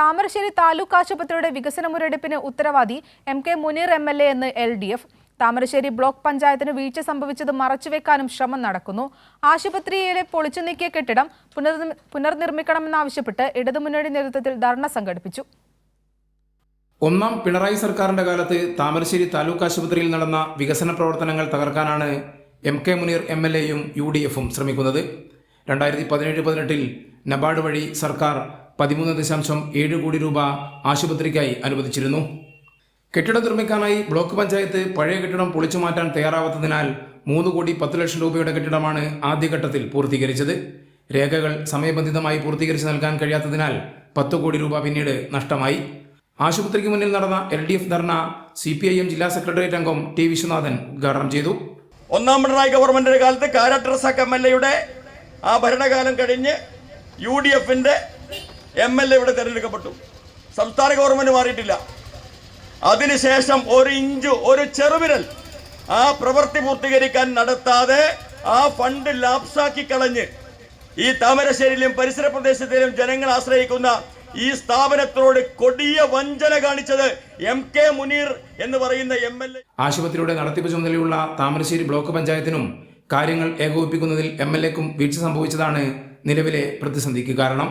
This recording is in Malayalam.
താമരശ്ശേരി താലൂക്ക് ആശുപത്രിയുടെ വികസന മുരടിപ്പിന് ഉത്തരവാദി M K Muneer M L A എന്ന് L D F. Thamarassery block പഞ്ചായത്തിന് വീഴ്ച സംഭവിച്ചത് മറച്ചുവെക്കാനും ശ്രമം നടക്കുന്നു. ആശുപത്രിയിലെ പൊളിച്ചു നീക്കിയ കെട്ടിടം പുനർനിർ- പുനർനിർമ്മിക്കണമെന്നാവശ്യപ്പെട്ട് ഇടതുമുന്നണി നേതൃത്വത്തിൽ ധർണ സംഘടിപ്പിച്ചു. ഒന്നാം പിണറായി സർക്കാരിന്റെ കാലത്ത് താമരശ്ശേരി താലൂക്ക് ആശുപത്രിയിൽ നടന്ന വികസന പ്രവർത്തനങ്ങൾ തകർക്കാനാണ് M K Muneer M L എയും യു ഡി എഫും ശ്രമിക്കുന്നത്. രണ്ടായിരത്തി പതിനേഴ് പതിനെട്ടിൽ നബാർഡ് വഴി സർക്കാർ പതിമൂന്ന് ദശാംശം ഏഴ് കോടി രൂപ ആശുപത്രിക്കായി അനുവദിച്ചിരുന്നു. കെട്ടിടം നിർമ്മിക്കാനായി ബ്ലോക്ക് പഞ്ചായത്ത് പഴയ കെട്ടിടം പൊളിച്ചു മാറ്റാൻ തയ്യാറാവാത്തതിനാൽ മൂന്ന് കോടി പത്ത് ലക്ഷം രൂപയുടെ കെട്ടിടമാണ് ആദ്യഘട്ടത്തിൽ പൂർത്തീകരിച്ചത്. രേഖകൾ സമയബന്ധിതമായി പൂർത്തീകരിച്ച് നൽകാൻ കഴിയാത്തതിനാൽ പത്ത് കോടി രൂപ പിന്നീട് നഷ്ടമായി. ആശുപത്രിക്ക് മുന്നിൽ നടന്ന L D F dharna C P I M ജില്ലാ സെക്രട്ടേറിയറ്റ് അംഗം ടി വിശ്വനാഥൻ ഉദ്ഘാടനം ചെയ്തു. ഒന്നാം പിണറായി ഗവൺമെന്റിന്റെ കാലത്ത് കാരാട്ടർ റസാഖ് എം എൽ എയുടെ ആ ഭരണകാലം കഴിഞ്ഞ് യു ഡി എഫിന്റെ എം എൽ എ ഇവിടെ തിരഞ്ഞെടുക്കപ്പെട്ടു. സംസ്ഥാന ഗവൺമെന്റ് മാറിയിട്ടില്ല. അതിനുശേഷം ഒരു ഇഞ്ച് ഒരു ചെറുവിരൽ ആ പ്രവൃത്തി പൂർത്തീകരിക്കാൻ നടത്താതെ ആ ഫണ്ട് ലാപ്സാക്കി കളഞ്ഞ് ഈ താമരശ്ശേരിയിലും പരിസര പ്രദേശത്തിലും ജനങ്ങൾ ആശ്രയിക്കുന്ന ഈ സ്ഥാപനത്തോട് കൊടിയ വഞ്ചന കാണിച്ചത് എം കെ മുനീർ എന്ന് പറയുന്ന എം എൽ എ ആശുപത്രിയുടെ നടത്തിപ്പ് ചുമതലയുള്ള താമരശ്ശേരി ബ്ലോക്ക് പഞ്ചായത്തിനും കാര്യങ്ങൾ ഏകോപിപ്പിക്കുന്നതിൽ എം എൽ എക്കും വീഴ്ച സംഭവിച്ചതാണ് നിലവിലെ പ്രതിസന്ധിക്ക് കാരണം